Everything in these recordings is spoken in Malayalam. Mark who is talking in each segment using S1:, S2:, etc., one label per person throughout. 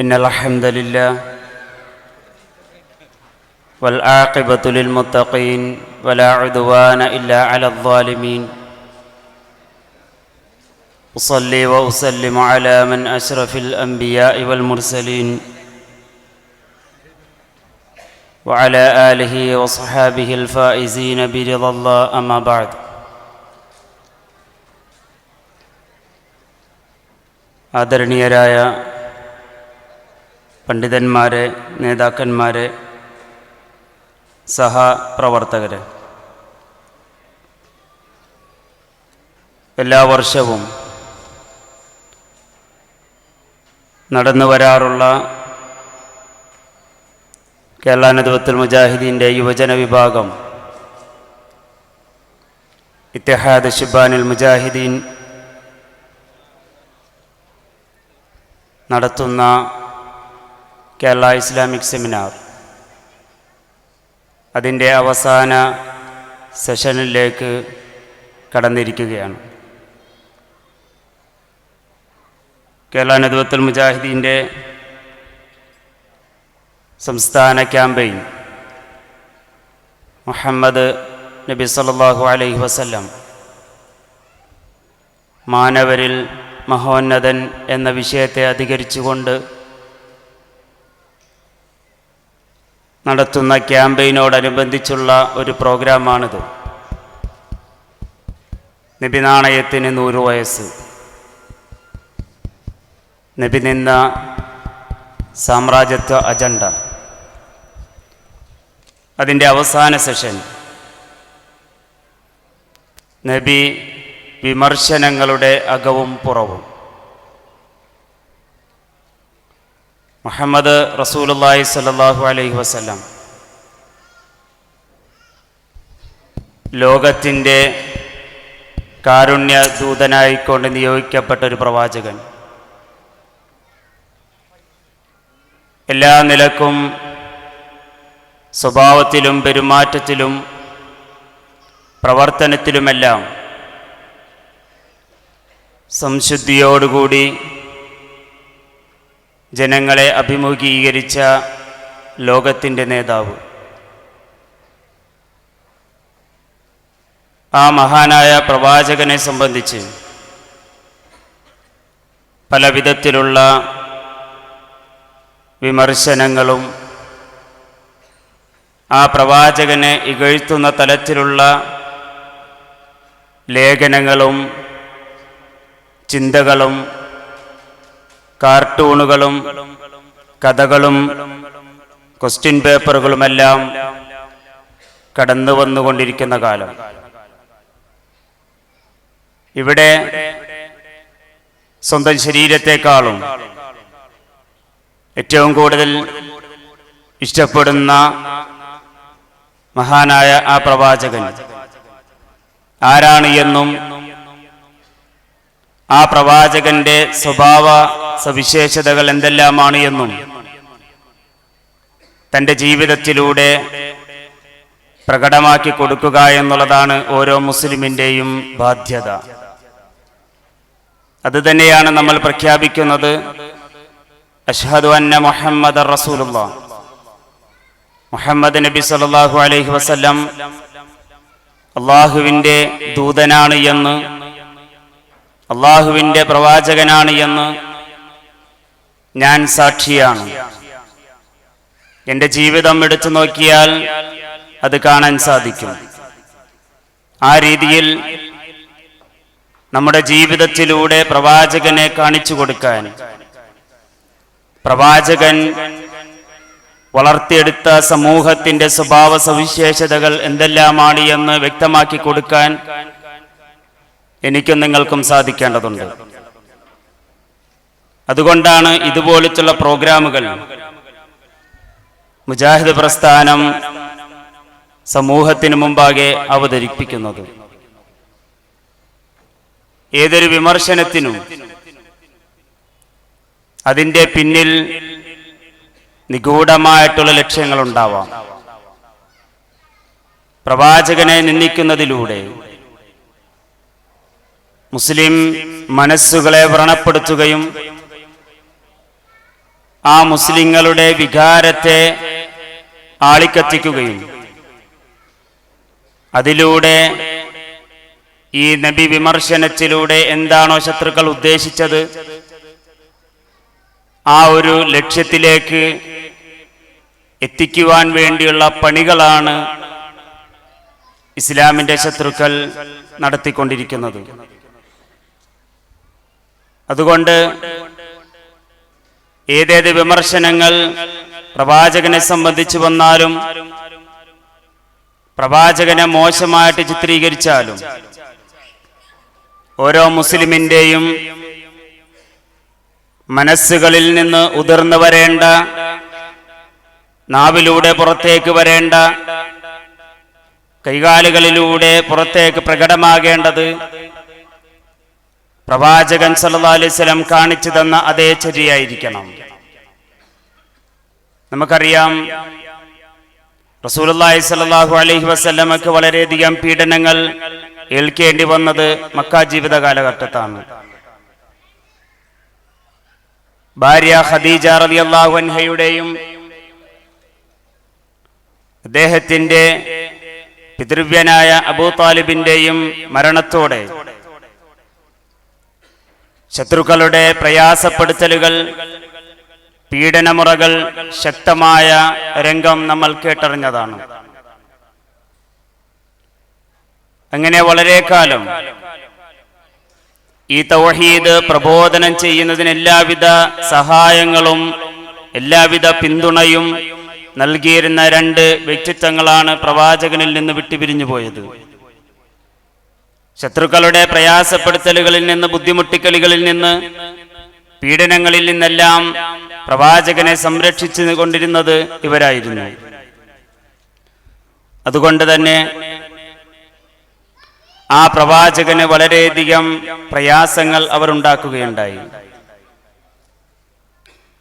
S1: إن الحمد لله والعاقبة للمتقين ولا عدوان إلا على الظالمين أصلي وأسلم على من أشرف الأنبياء والمرسلين وعلى آله وصحابه الفائزين برضا الله أما بعد ആദരണീയരായ പണ്ഡിതന്മാരെ നേതാക്കന്മാരെ സഹപ്രവർത്തകരെ എല്ലാ വർഷവും നടന്നു വരാറുള്ള കേരള നദുവത്തുൽ മുജാഹിദീന്റെ യുവജന വിഭാഗം ഇത്തിഹാദ് ഷിബാനുൽ മുജാഹിദീൻ നടത്തുന്ന കേരള ഇസ്ലാമിക് സെമിനാർ. അതിന്റെ അവസാന സെഷനിലേക്ക് കടന്നിരിക്കുകയാണ്. കേരള നദുവത്തുൽ മുജാഹിദീന്റെ സംസ്ഥാന ക്യാമ്പയിൻ മുഹമ്മദ് നബി സല്ലാഹു അലൈഹി വസല്ലം മാനവരിൽ മഹോന്നതൻ എന്ന വിഷയത്തെ അധികരിച്ചുകൊണ്ട് നടത്തുന്ന ക്യാമ്പയിനോടനുബന്ധിച്ചുള്ള ഒരു പ്രോഗ്രാമാണിത്. നബി നാണയത്തിന് നൂറ് വയസ്സ്. നബി നിന്ന സാമ്രാജ്യത്വ അജണ്ട. അതിന്റെ അവസാന സെഷൻ. നബി വിമർശനങ്ങളുടെ അകവും പുറവും. മുഹമ്മദ് റസൂലുള്ളാഹി സ്വല്ലല്ലാഹു അലൈഹി വസല്ലം. ലോകത്തിന്റെ കാരുണ്യ ദൂതനായിക്കൊണ്ട് നിയോഗിക്കപ്പെട്ട ഒരു പ്രവാചകൻ. എല്ലാ നിലക്കും സ്വഭാവത്തിലും പെരുമാറ്റത്തിലും പ്രവർത്തനത്തിലുമെല്ലാം സംശുദ്ധിയോടുകൂടി ജനങ്ങളെ അഭിമുഖീകരിച്ച ലോകത്തിന്റെ നേതാവ്. ആ മഹാനായ പ്രവാചകനെ സംബന്ധിച്ച് പല വിധത്തിലുള്ള വിമർശനങ്ങളും ആ പ്രവാചകനെ ഇകഴ്ത്തുന്ന തലത്തിലുള്ള ലേഖനങ്ങളും ചിന്തകളും കാർട്ടൂണുകളും കഥകളും ക്വസ്റ്റ്യൻ പേപ്പറുകളുമെല്ലാം കടന്നു വന്നുകൊണ്ടിരിക്കുന്ന കാലം. ഇവിടെ സ്വന്തം ശരീരത്തെക്കാളും ഏറ്റവും കൂടുതൽ ഇഷ്ടപ്പെടുന്ന മഹാനായ ആ പ്രവാചകൻ ആരാണ് എന്നും ആ പ്രവാചകന്റെ സ്വഭാവ സവിശേഷതകൾ എന്തെല്ലാമാണ് എന്നും തന്റെ ജീവിതത്തിലൂടെ പ്രകടമാക്കി കൊടുക്കുക എന്നുള്ളതാണ് ഓരോ മുസ്ലിമിന്റെയും ബാധ്യത. അതുതന്നെയാണ് നമ്മൾ പ്രഖ്യാപിക്കുന്നത് അഷ്ഹദു അന്ന മുഹമ്മദ് റസൂലുള്ള. മുഹമ്മദ് നബി സല്ലല്ലാഹു അലൈഹി വസല്ലം അള്ളാഹുവിന്റെ ദൂതനാണ് എന്ന് അള്ളാഹുവിന്റെ പ്രവാചകനാണ് എന്ന് ഞാൻ സാക്ഷിയാണ്. എന്റെ ജീവിതം എടുത്തു നോക്കിയാൽ അത് കാണാൻ സാധിക്കും. ആ രീതിയിൽ നമ്മുടെ ജീവിതത്തിലൂടെ പ്രവാചകനെ കാണിച്ചു കൊടുക്കാൻ പ്രവാചകൻ വളർത്തിയെടുത്ത സമൂഹത്തിന്റെ സ്വഭാവ സവിശേഷതകൾ എന്തെല്ലാമാണ് എന്ന് വ്യക്തമാക്കി കൊടുക്കാൻ എനിക്കും നിങ്ങൾക്കും സാധിക്കേണ്ടതുണ്ട്. അതുകൊണ്ടാണ് ഇതുപോലത്തുള്ള പ്രോഗ്രാമുകൾ. മുജാഹിദ് പ്രസ്ഥാനം സമൂഹത്തിന് മുമ്പാകെ അവതരിപ്പിക്കുന്നത്. ഏതൊരു വിമർശനത്തിനും അതിന്റെ പിന്നിൽ നിഗൂഢമായിട്ടുള്ള ലക്ഷ്യങ്ങളുണ്ടാവാം. പ്രവാചകനെ നിന്ദിക്കുന്നതിലൂടെ മുസ്ലിം മനസ്സുകളെ വ്രണപ്പെടുത്തുകയും ആ മുസ്ലിങ്ങളുടെ വികാരത്തെ ആളിക്കത്തിക്കുകയും. അതിലൂടെ ഈ നബി വിമർശനത്തിലൂടെ എന്താണോ ശത്രുക്കൾ ഉദ്ദേശിച്ചത്? ആ ഒരു ലക്ഷ്യത്തിലേക്ക് എത്തിക്കുവാൻ വേണ്ടിയുള്ള പണികളാണ് ഇസ്ലാമിന്റെ ശത്രുക്കൾ നടത്തിക്കൊണ്ടിരിക്കുന്നത്. അതുകൊണ്ട് ഏതേത് വിമർശനങ്ങൾ പ്രവാചകനെ സംബന്ധിച്ച് വന്നാലും പ്രവാചകനെ മോശമായിട്ട് ചിത്രീകരിച്ചാലും ഓരോ മുസ്ലിമിന്റെയും മനസ്സുകളിൽ നിന്ന് ഉതിർന്നു വരേണ്ട നാവിലൂടെ പുറത്തേക്ക് വരേണ്ട കൈകാലുകളിലൂടെ പുറത്തേക്ക് പ്രകടമാകേണ്ടത് പ്രവാചകൻ സല്ലാ അലൈവലം കാണിച്ചു തന്ന അതേ ചര്യയായിരിക്കണം നമുക്കറിയാം റസൂലി സല്ലാഹു അലഹി വസല്ലമക്ക് വളരെയധികം പീഡനങ്ങൾ ഏൽക്കേണ്ടി വന്നത് മക്ക ജീവിത കാലഘട്ടത്താണ്. ഭാര്യ ഖദീജ റളിയല്ലാഹു അൻഹയുടെയും അദ്ദേഹത്തിന്റെ പിതൃവ്യനായ അബൂ താലിബിന്റെയും മരണത്തോടെ ശത്രുക്കളുടെ പ്രയാസപ്പെടുത്തലുകൾ പീഡനമുറകൾ ശക്തമായ രംഗം നമ്മൾ കേട്ടറിഞ്ഞതാണ്. അങ്ങനെ വളരെ കാലം ഈ തൗഹീദ് പ്രബോധനം ചെയ്യുന്നതിന് എല്ലാവിധ സഹായങ്ങളും എല്ലാവിധ പിന്തുണയും നൽകിയിരുന്ന രണ്ട് വ്യക്തിത്വങ്ങളാണ് പ്രവാചകനിൽ നിന്ന് വിട്ടുപിരിഞ്ഞു പോയത് ശത്രുക്കളുടെ പ്രയാസപ്പെടുത്തലുകളിൽ നിന്ന് ബുദ്ധിമുട്ടിക്കലുകളിൽ നിന്ന് പീഡനങ്ങളിൽ നിന്നെല്ലാം പ്രവാചകനെ സംരക്ഷിച്ചു കൊണ്ടിരുന്നത് ഇവരായിരുന്നു. അതുകൊണ്ട് തന്നെ ആ പ്രവാചകന് വളരെയധികം പ്രയാസങ്ങൾ അവർ ഉണ്ടാക്കുകയുണ്ടായി.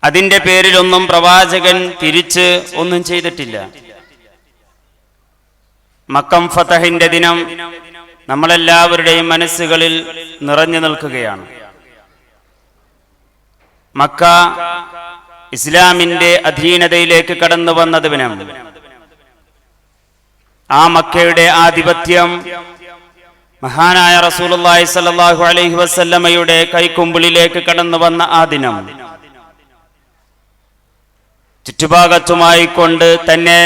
S1: അതിന്റെ പേരിലൊന്നും പ്രവാചകൻ തിരിച്ച് ഒന്നും ചെയ്തിട്ടില്ല. മക്കം ഫതഹിന്റെ ദിനം നമ്മളെല്ലാവരുടെയും മനസ്സുകളിൽ നിറഞ്ഞു നിൽക്കുകയാണ്. മക്ക ഇസ്ലാമിന്റെ അധീനതയിലേക്ക് കടന്നു വന്ന ദിനം ആ മക്കയുടെ ആധിപത്യം മഹാനായ റസൂലുള്ളാഹി സ്വല്ലല്ലാഹു അലൈഹി വസല്ലമയുടെ കൈക്കുമ്പിളിലേക്ക് കടന്നു വന്ന ആ ദിനം. ചുറ്റുഭാഗത്തുമായി കൊണ്ട് തന്നെ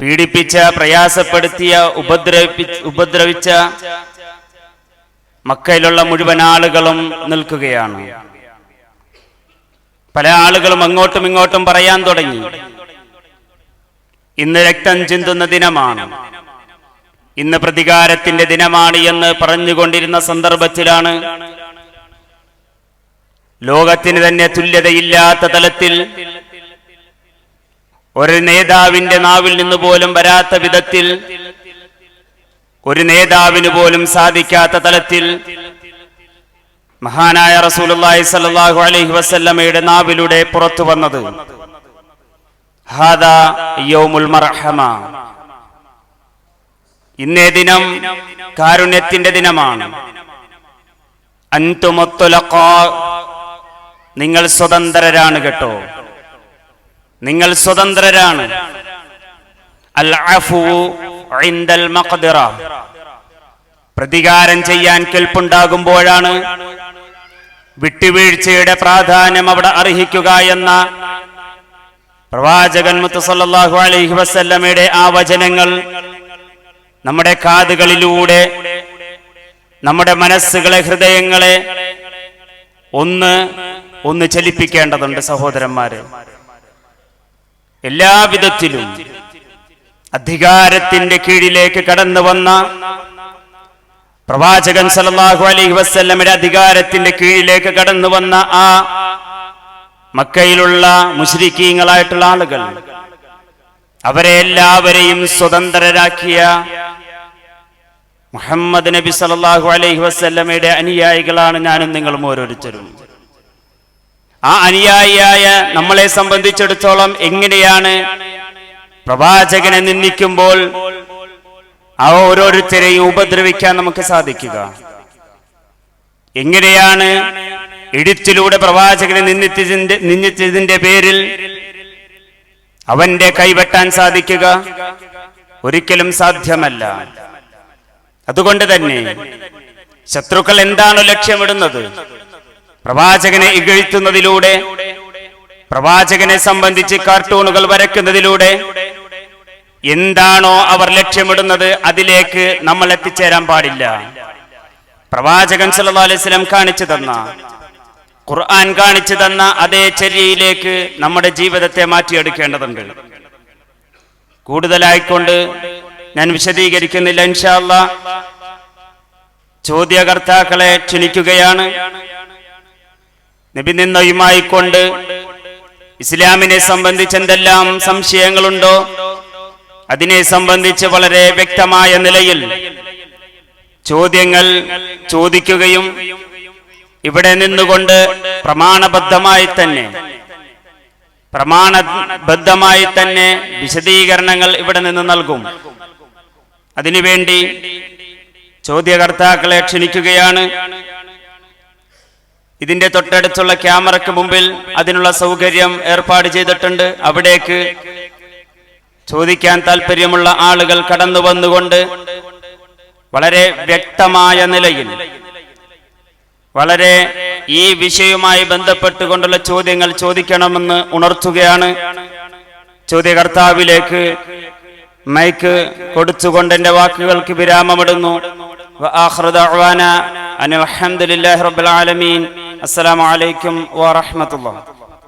S1: പീഡിപ്പിച്ച പ്രയാസപ്പെടുത്തിയ ഉപദ്രവിപ്പി ഉപദ്രവിച്ച മക്കയിലുള്ള മുഴുവൻ ആളുകളും നിൽക്കുകയാണ്. പല ആളുകളും അങ്ങോട്ടും ഇങ്ങോട്ടും പറയാൻ തുടങ്ങി. ഇന്ന് രക്തം ചിന്തുന്ന ദിനമാണ്. ഇന്ന് പ്രതികാരത്തിന്റെ ദിനമാണ് എന്ന് പറഞ്ഞുകൊണ്ടിരുന്ന സന്ദർഭത്തിലാണ് ലോകത്തിന് തന്നെ തുല്യതയില്ലാത്ത തലത്തിൽ ഒരു നേതാവിന്റെ നാവിൽ നിന്ന് പോലും വരാത്ത വിധത്തിൽ ഒരു നേതാവിന് പോലും സാധിക്കാത്ത തലത്തിൽ മഹാനായ റസൂലുള്ളാഹി സല്ലാഹു അലൈഹി വസല്ലമയുടെ നാവിലൂടെ പുറത്തു വന്നത്. ഇന്നേ ദിനം കാരുണ്യത്തിന്റെ ദിനമാണ്. അൻതുമൊത്തുലക്കോ നിങ്ങൾ സ്വതന്ത്രരാണ് കേട്ടോ. നിങ്ങൾ സ്വതന്ത്രരാണ്. പ്രതികാരം ചെയ്യാൻ കെൽപ്പുണ്ടാകുമ്പോഴാണ് വിട്ടുവീഴ്ചയുടെ പ്രാധാന്യം അവിടെ അർഹിക്കുക എന്ന പ്രവാചകൻ മുത്തുസല്ലാഹു അലൈഹി വസല്ലമയുടെ ആ വചനങ്ങൾ നമ്മുടെ കാതുകളിലൂടെ നമ്മുടെ മനസ്സുകളെ ഹൃദയങ്ങളെ ഒന്ന് ഒന്ന് ചലിപ്പിക്കേണ്ടതുണ്ട് സഹോദരന്മാരെ. എല്ലാവിധത്തിലും അധികാരത്തിന്റെ കീഴിലേക്ക് കടന്നു വന്ന പ്രവാചകൻ സല്ലല്ലാഹു അലൈഹി വസ്ല്ലമിന്റെ അധികാരത്തിന്റെ കീഴിലേക്ക് കടന്നു വന്ന ആ മക്കയിലുള്ള മുസ്ലിക്കീങ്ങളായിട്ടുള്ള ആളുകൾ അവരെ എല്ലാവരെയും സ്വതന്ത്രരാക്കിയ മുഹമ്മദ് നബി സല്ലല്ലാഹു അലൈഹി വസല്ലമയുടെ അനുയായികളാണ് ഞാനും നിങ്ങളും ഓരോരുത്തരും. ആ അനുയായിയായ നമ്മളെ സംബന്ധിച്ചിടത്തോളം എങ്ങനെയാണ് പ്രവാചകനെ നിന്ദിക്കുമ്പോൾ ആ ഓരോരുത്തരെയും ഉപദ്രവിക്കാൻ നമുക്ക് സാധിക്കുക? എങ്ങനെയാണ് എഴുത്തിലൂടെ പ്രവാചകനെ നിന്ദിച്ചതിന്റെ നിന്ദിച്ചതിന്റെ പേരിൽ അവന്റെ കൈവെട്ടാൻ സാധിക്കുക? ഒരിക്കലും സാധ്യമല്ല. അതുകൊണ്ട് തന്നെ ശത്രുക്കൾ എന്താണോ ലക്ഷ്യമിടുന്നത്? പ്രവാചകനെ ഇകഴ്ത്തുന്നതിലൂടെ പ്രവാചകനെ സംബന്ധിച്ച് കാർട്ടൂണുകൾ വരയ്ക്കുന്നതിലൂടെ എന്താണോ അവർ ലക്ഷ്യമിടുന്നത് അതിലേക്ക് നമ്മൾ എത്തിച്ചേരാൻ പാടില്ല. പ്രവാചകൻ സല്ലാ അലൈഹി വസല്ലം കാണിച്ചു തന്ന ഖുർആൻ കാണിച്ചു തന്ന അതേ ചര്യയിലേക്ക് നമ്മുടെ ജീവിതത്തെ മാറ്റിയെടുക്കേണ്ടതുണ്ട്. കൂടുതലായിക്കൊണ്ട് ഞാൻ വിശദീകരിക്കുന്നില്ല ഇൻഷാല്ല ചോദ്യകർത്താക്കളെ ക്ഷണിക്കുകയാണ്. നബി നിന്നയുമായിക്കൊണ്ട് ഇസ്ലാമിനെ സംബന്ധിച്ച് എന്തെല്ലാം സംശയങ്ങളുണ്ടോ അതിനെ സംബന്ധിച്ച് വളരെ വ്യക്തമായ നിലയിൽ ചോദ്യങ്ങൾ ചോദിക്കുകയും ഇവിടെ നിന്നുകൊണ്ട് പ്രമാണബദ്ധമായി തന്നെ പ്രമാണബദ്ധമായി തന്നെ വിശദീകരണങ്ങൾ ഇവിടെ നിന്ന് നൽകും. അതിനുവേണ്ടി ചോദ്യകർത്താക്കളെ ക്ഷണിക്കുകയാണ്. ഇതിന്റെ തൊട്ടടുത്തുള്ള ക്യാമറയ്ക്ക് മുമ്പിൽ അതിനുള്ള സൗകര്യം ഏർപ്പാട് ചെയ്തിട്ടുണ്ട്. അവിടേക്ക് ചോദിക്കാൻ താല്പര്യമുള്ള ആളുകൾ കടന്നു വന്നുകൊണ്ട് വളരെ വ്യക്തമായ നിലയിൽ വളരെ ഈ വിഷയവുമായി ബന്ധപ്പെട്ടുകൊണ്ടുള്ള ചോദ്യങ്ങൾ ചോദിക്കണമെന്ന് ഉണർത്തുകയാണ്. ചോദ്യകർത്താവിലേക്ക് മൈക്ക് കൊടുത്തുകൊണ്ട് എന്റെ വാക്കുകൾക്ക് വിരാമമിടുന്നു. അനിൽ അലഹമുല്ലാ റബ്ബുൽ ആലമീൻ. അസ്സലാമലൈക്കും വാറഹമത്തുള്ള